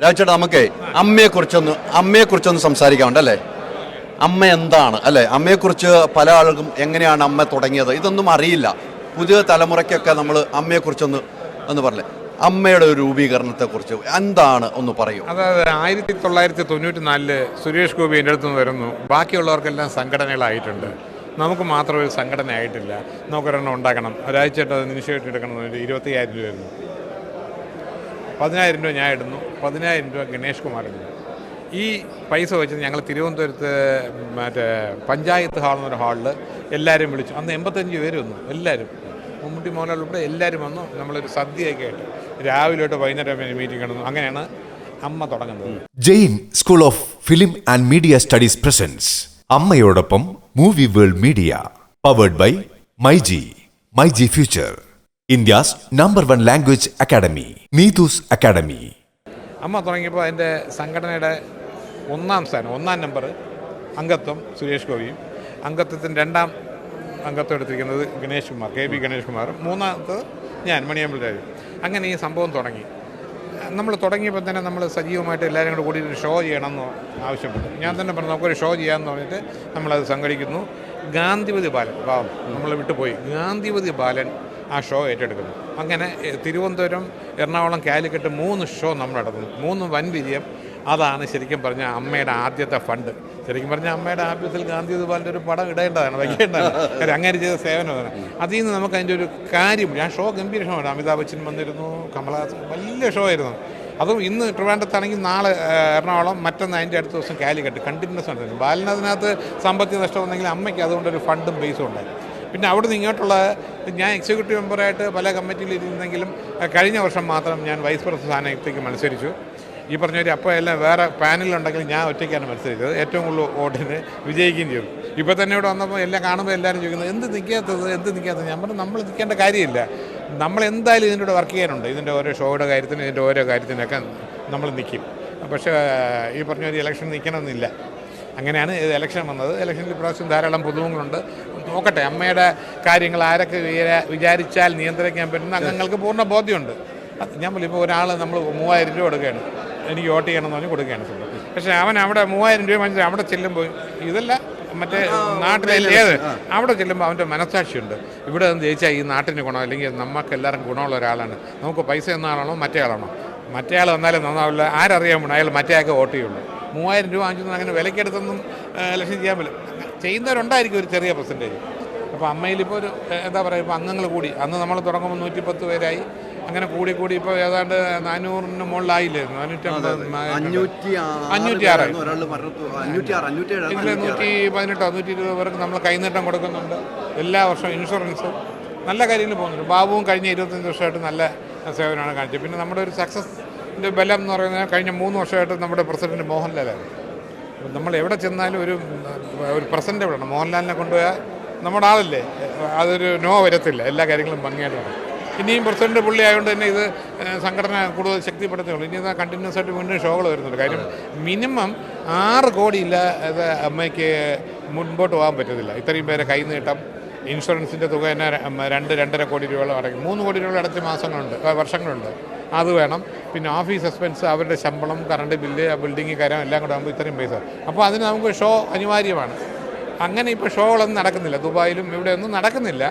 രാജേട്ടാ നമുക്ക് അമ്മയെ കുറിച്ചൊന്ന് അമ്മയെ കുറിച്ചൊന്ന് സംസാരിക്കാറുണ്ടല്ലേ അമ്മ എന്താണ് അല്ലെ? അമ്മയെക്കുറിച്ച് പല ആളുകൾക്കും എങ്ങനെയാണ് അമ്മ തുടങ്ങിയത്? ഇതൊന്നും അറിയില്ല. പുതിയ തലമുറയ്ക്കൊക്കെ നമ്മൾ അമ്മയെക്കുറിച്ചൊന്ന് എന്ന് പറഞ്ഞേ. അമ്മയുടെ ഒരു രൂപീകരണത്തെക്കുറിച്ച് എന്താണ് ഒന്ന് പറയൂ. അതായത് ആയിരത്തി തൊള്ളായിരത്തി തൊണ്ണൂറ്റി നാലിൽ സുരേഷ് ഗോപി എന്റെ അടുത്ത് നിന്ന് വരുന്നു. ബാക്കിയുള്ളവർക്കെല്ലാം സംഘടനകളായിട്ടുണ്ട്. നമുക്ക് മാത്രം ഒരു സംഘടന ആയിട്ടില്ല നമുക്കൊരെണ്ണം ഉണ്ടാക്കണം. ഒരാഴ്ചയായിട്ട് അത് നിമിഷമായിട്ട് എടുക്കണം. ഇരുപത്തി അയ്യായിരം രൂപയായിരുന്നു. പതിനായിരം രൂപ ഞാൻ ഇടുന്നു. പതിനായിരം രൂപ ഗണേഷ് കുമാർ ഇടുന്നു. ഈ പൈസ വെച്ച് ഞങ്ങൾ തിരുവനന്തപുരത്ത് മറ്റേ പഞ്ചായത്ത് ഹാൾ എന്നൊരു ഹാളിൽ എല്ലാവരും വിളിച്ചു. അന്ന് എൺപത്തഞ്ച് പേര് വന്നു എല്ലാവരും. മമ്മൂട്ടി മോഹൻലാൽ ഉൾപ്പെടെ എല്ലാവരും വന്നു. നമ്മളൊരു സദ്യയൊക്കെ ആയിട്ട് രാവിലെ തൊട്ട് വൈകുന്നേരം മീറ്റിംഗ് നടന്നു അങ്ങനെയാണ് അമ്മ തുടങ്ങുന്നത്. Jain school of film and media studies presents. അമ്മയോടൊപ്പം movie world media. Powered by my G. My G future. India's number one language academy Neethu's academy. AMMA തുടങ്ങിയപ്പോൾ അതിന്റെ സംഘടനയുടെ ഒന്നാം സ്ഥാനം ഒന്നാം നമ്പർ അംഗത്വം സുരേഷ് ഗോപിയും അംഗത്വത്തിന്റെ രണ്ടാം അംഗത്വം എടുത്തിരിക്കുന്നത് ഗണേഷ് കുമാർ കെ പി ഗണേഷ് കുമാർ. മൂന്നാമത്തത് ഞാൻ മണിയമ്പലരാജു അങ്ങനെ ഈ സംഭവം തുടങ്ങി. നമ്മൾ തുടങ്ങിയപ്പോൾ തന്നെ നമ്മൾ സജീവമായിട്ട് എല്ലാവരും കൂടെ കൂടി ഒരു ഷോ ചെയ്യണമെന്ന് ആവശ്യപ്പെട്ടു. ഞാൻ തന്നെ പറഞ്ഞു നമുക്കൊരു ഷോ ചെയ്യാമെന്ന് പറഞ്ഞിട്ട് നമ്മളത് സംഘടിക്കുന്നു. ഗാന്ധിപതി ബാലൻ പാവം നമ്മൾ വിട്ടുപോയി. ഗാന്ധിപതി ബാലൻ ആ ഷോ ഏറ്റെടുക്കുന്നു അങ്ങനെ തിരുവനന്തപുരം എറണാകുളം കാലിക്കറ്റ് മൂന്ന് ഷോ നമ്മൾ നടത്തുന്നു. മൂന്ന് വൻ വിജയം. അതാണ് ശരിക്കും പറഞ്ഞ അമ്മയുടെ ആദ്യത്തെ ഫണ്ട്. ശരിക്കും പറഞ്ഞാൽ അമ്മയുടെ ആഫീസിൽ ഗാന്ധി ഒരു പടം ഇടേണ്ടതാണ് വയ്ക്കേണ്ടതാണ് അങ്ങനെ ചെയ്ത സേവനമാണ് അതിൽ നിന്ന് നമുക്ക് അതിന്റെ ഒരു കാര്യം ഞാൻ ഷോ ഗംഭീര ഷോ ആണ് അമിതാഭ് ബച്ചൻ വന്നിരുന്നു കമലഹാസൻ വലിയ ഷോ ആയിരുന്നു. അതും ഇന്ന് ട്രിവാൻഡത്താണെങ്കിൽ നാളെ എറണാകുളം മറ്റൊന്ന് അതിന്റെ അടുത്ത ദിവസം കാലിക്കട്ട് കണ്ടിന്യൂസ് ഉണ്ടായിരുന്നു ബാലനതിനകത്ത് സാമ്പത്തിക നഷ്ടം വന്നെങ്കിൽ അമ്മയ്ക്ക് അതുകൊണ്ടൊരു ഫണ്ടും ബേസും ഉണ്ടായി. പിന്നെ അവിടെ നിന്ന് ഇങ്ങോട്ടുള്ള ഞാൻ എക്സിക്യൂട്ടീവ് മെമ്പറായിട്ട് പല കമ്മിറ്റിയിൽ ഇരുന്നെങ്കിലും കഴിഞ്ഞ വർഷം മാത്രം ഞാൻ വൈസ് പ്രസിഡന്റ് സ്ഥാനത്തേക്ക് മത്സരിച്ചു. ഈ പറഞ്ഞ ഒരു അപ്പോൾ എല്ലാം വേറെ പാനലുണ്ടെങ്കിൽ ഞാൻ ഒറ്റയ്ക്കാണ് മത്സരിച്ചത്. ഏറ്റവും കൂടുതൽ വോട്ടിന് വിജയിക്കുകയും ചെയ്തു. ഇപ്പോൾ തന്നെ ഇവിടെ വന്നപ്പോൾ എല്ലാം കാണുമ്പോൾ എല്ലാവരും ചോദിക്കുന്നത് എന്ത് നിൽക്കാത്തത് എന്ത് നിൽക്കാത്തത് ഞാൻ പറഞ്ഞു നമ്മൾ നിൽക്കേണ്ട കാര്യമില്ല. നമ്മൾ എന്തായാലും ഇതിന്റെ കൂടെ വർക്ക് ചെയ്യാനുണ്ട്. ഇതിന്റെ ഓരോ ഷോയുടെ കാര്യത്തിനും ഇതിന്റെ ഓരോ കാര്യത്തിനൊക്കെ നമ്മൾ നിൽക്കും പക്ഷേ ഈ പറഞ്ഞ ഒരു ഇലക്ഷൻ നിൽക്കണമെന്നില്ല അങ്ങനെയാണ് ഇലക്ഷൻ വന്നത്. ഇലക്ഷനിൽ ഇപ്രാവശ്യം ധാരാളം പുതുമുഖങ്ങളുണ്ട്. നോക്കട്ടെ അമ്മയുടെ കാര്യങ്ങൾ ആരൊക്കെ വിചാ- വിചാരിച്ചാൽ നിയന്ത്രിക്കാൻ പറ്റുന്ന അംഗങ്ങൾക്ക് പൂർണ ബോധ്യമുണ്ട്. ഞാൻ പറയും ഇപ്പോൾ ഒരാൾ നമ്മൾ മൂവായിരം രൂപ കൊടുക്കുകയാണ്. എനിക്ക് വോട്ട് ചെയ്യണമെന്ന് പറഞ്ഞ് കൊടുക്കുകയാണ് സ്വന്തം പക്ഷേ അവൻ അവിടെ മൂവായിരം രൂപ മനസ്സിൽ അവിടെ ചെല്ലുമ്പോൾ ഇതല്ല മറ്റേ നാട്ടിലെ ഏത്? അവിടെ ചെല്ലുമ്പോൾ അവന്റെ മനസാക്ഷിയുണ്ട് ഇവിടെ നിന്ന് ജയിച്ചാൽ ഈ നാട്ടിന് ഗുണം അല്ലെങ്കിൽ നമുക്ക് എല്ലാവർക്കും ഗുണമുള്ള ഒരാളാണ്. നമുക്ക് പൈസ എന്ന ആളാണോ മറ്റേ ആളാണോ മറ്റേ ആൾ വന്നാലും നന്നാവില്ല. ആരറിയാൻ വേണം? അയാൾ മറ്റേ ആൾക്ക് വോട്ട് ചെയ്യുള്ളൂ. മൂവായിരം രൂപ വാങ്ങിച്ചു അങ്ങനെ വിലക്കെടുത്തൊന്നും ലക്ഷ്യം ചെയ്യാൻ പറ്റില്ല. ചെയ്യുന്നവരുണ്ടായിരിക്കും ഒരു ചെറിയ പെർസെന്റേജ് അപ്പോൾ അമ്മയിലിപ്പോൾ ഒരു എന്താ പറയുക ഇപ്പോൾ അംഗങ്ങൾ കൂടി. അന്ന് നമ്മൾ തുടങ്ങുമ്പോൾ നൂറ്റിപ്പത്ത് പേരായി. അങ്ങനെ കൂടി കൂടി ഇപ്പോൾ ഏതാണ്ട് നാനൂറിന് മുകളിലായില്ലേ? നാനൂറ്റമ്പത് അഞ്ഞൂറ്റി അഞ്ഞൂറ്റി ആറ് ഇതിൽ നൂറ്റി പതിനെട്ടോ നൂറ്റി ഇരുപത് പേർക്ക് നമ്മൾ കൈനീട്ടം കൊടുക്കുന്നുണ്ട്. എല്ലാ വർഷവും ഇൻഷുറൻസ്. നല്ല കാര്യങ്ങൾ പോകുന്നുണ്ട്. ബാബുവും കഴിഞ്ഞ ഇരുപത്തഞ്ച് വർഷമായിട്ട് നല്ല സേവനമാണ് കാണിച്ചത്. പിന്നെ നമ്മുടെ ഒരു സക്സസ് ബലം എന്ന് പറയുന്നത് കഴിഞ്ഞ മൂന്ന് വർഷമായിട്ട് നമ്മുടെ പ്രസിഡന്റ് മോഹൻലാലായിരുന്നു നമ്മൾ എവിടെ ചെന്നാലും ഒരു ഒരു പ്രസന്റ് എവിടെ മോഹൻലാലിനെ കൊണ്ടുപോയാൽ നമ്മുടെ ആളല്ലേ. അതൊരു നോ വരത്തില്ല. എല്ലാ കാര്യങ്ങളും ഭംഗിയായിട്ട് നടക്കും ഇനിയും പ്രസിഡന്റ് പുള്ളി ആയതുകൊണ്ട് തന്നെ ഇത് സംഘടന കൂടുതൽ ശക്തിപ്പെടുത്തുകയുള്ളൂ. ഇനി കണ്ടിന്യൂസ് ആയിട്ട് വീണ്ടും ഷോകൾ വരുന്നുണ്ട്. കാര്യം മിനിമം ആറ് കോടി ഇത് അമ്മയ്ക്ക് മുൻപോട്ട് പോകാൻ പറ്റത്തില്ല. ഇത്രയും പേരെ കൈനീട്ടം ഇൻഷുറൻസിന്റെ തുക തന്നെ രണ്ട് രണ്ടര കോടി രൂപയോളം അടയ്ക്കും. മൂന്ന് കോടി രൂപ അടുത്ത മാസങ്ങളുണ്ട് വർഷങ്ങളുണ്ട്. അത് വേണം. പിന്നെ ഓഫീസ് എക്സ്പെൻസ് അവരുടെ ശമ്പളം കറണ്ട് ബില്ല് ബിൽഡിംഗ് കാര്യം എല്ലാം കൂടെ ആകുമ്പോൾ ഇത്രയും പൈസ. അപ്പോൾ അതിന് നമുക്ക് ഷോ അനിവാര്യമാണ്. അങ്ങനെ ഇപ്പോൾ ഷോകളൊന്നും നടക്കുന്നില്ല. ദുബായിലും ഇവിടെയൊന്നും നടക്കുന്നില്ല.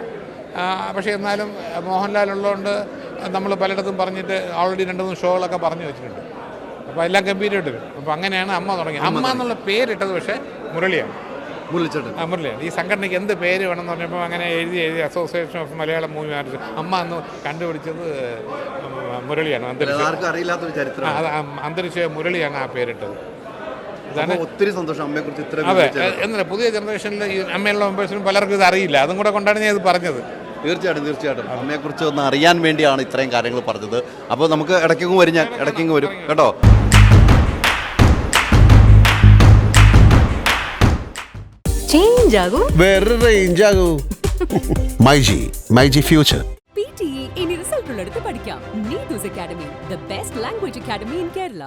പക്ഷേ എന്നാലും മോഹൻലാൽ ഉള്ളതുകൊണ്ട് നമ്മൾ പലയിടത്തും പറഞ്ഞിട്ട് ഓൾറെഡി രണ്ട് മൂന്ന് ഷോകളൊക്കെ പറഞ്ഞു വെച്ചിട്ടുണ്ട്. അപ്പോൾ എല്ലാം ഗംഭീരമായിട്ട് വരും അപ്പോൾ അങ്ങനെയാണ് അമ്മ തുടങ്ങിയത് അമ്മ എന്നുള്ള പേരിട്ടത് പക്ഷേ മുരളിയാണ്. മുരളിച്ചേട്ടൻ. മുരളിയാണ്. ഈ സംഘടനയ്ക്ക് എന്ത് പേര് വേണം എന്ന് പറഞ്ഞപ്പോൾ അങ്ങനെ എഴുതി എഴുതി association of Malayalam movie artist AMMA അന്ന് കണ്ടുപിടിച്ചത് മുരളിയാണ് അന്തരിച്ച. ചരിത്രം. ആ, അന്തരിച്ച മുരളിയാണ് ആ പേരിട്ടത്. ഇതാണ് ഒത്തിരി സന്തോഷം അമ്മയെ കുറിച്ച് ഇത്ര അതെ എന്നല്ല പുതിയ ജനറേഷനിൽ ഈ അമ്മയുള്ള മെമ്പേഴ്സിനും പലർക്കും ഇത് അറിയില്ല. അതും കൂടെ കൊണ്ടാണ് ഞാൻ ഇത് പറഞ്ഞത്. തീർച്ചയായിട്ടും തീർച്ചയായിട്ടും. അമ്മയെക്കുറിച്ച് ഒന്ന് അറിയാൻ വേണ്ടിയാണ് ഇത്രയും കാര്യങ്ങൾ പറഞ്ഞത്. അപ്പോൾ നമുക്ക് ഇടയ്ക്കെങ്കിലും വരും ഞാൻ ഇടയ്ക്കെങ്കിലും വരും. കേട്ടോ? ചേഞ്ച് ആകും. വേറെ റേഞ്ച് ആകൂ. മൈജി മൈജി ഫ്യൂച്ചർ. ഉള്ളിടത്ത് പഠിക്കാം Neethu's academy the best language academy in Kerala.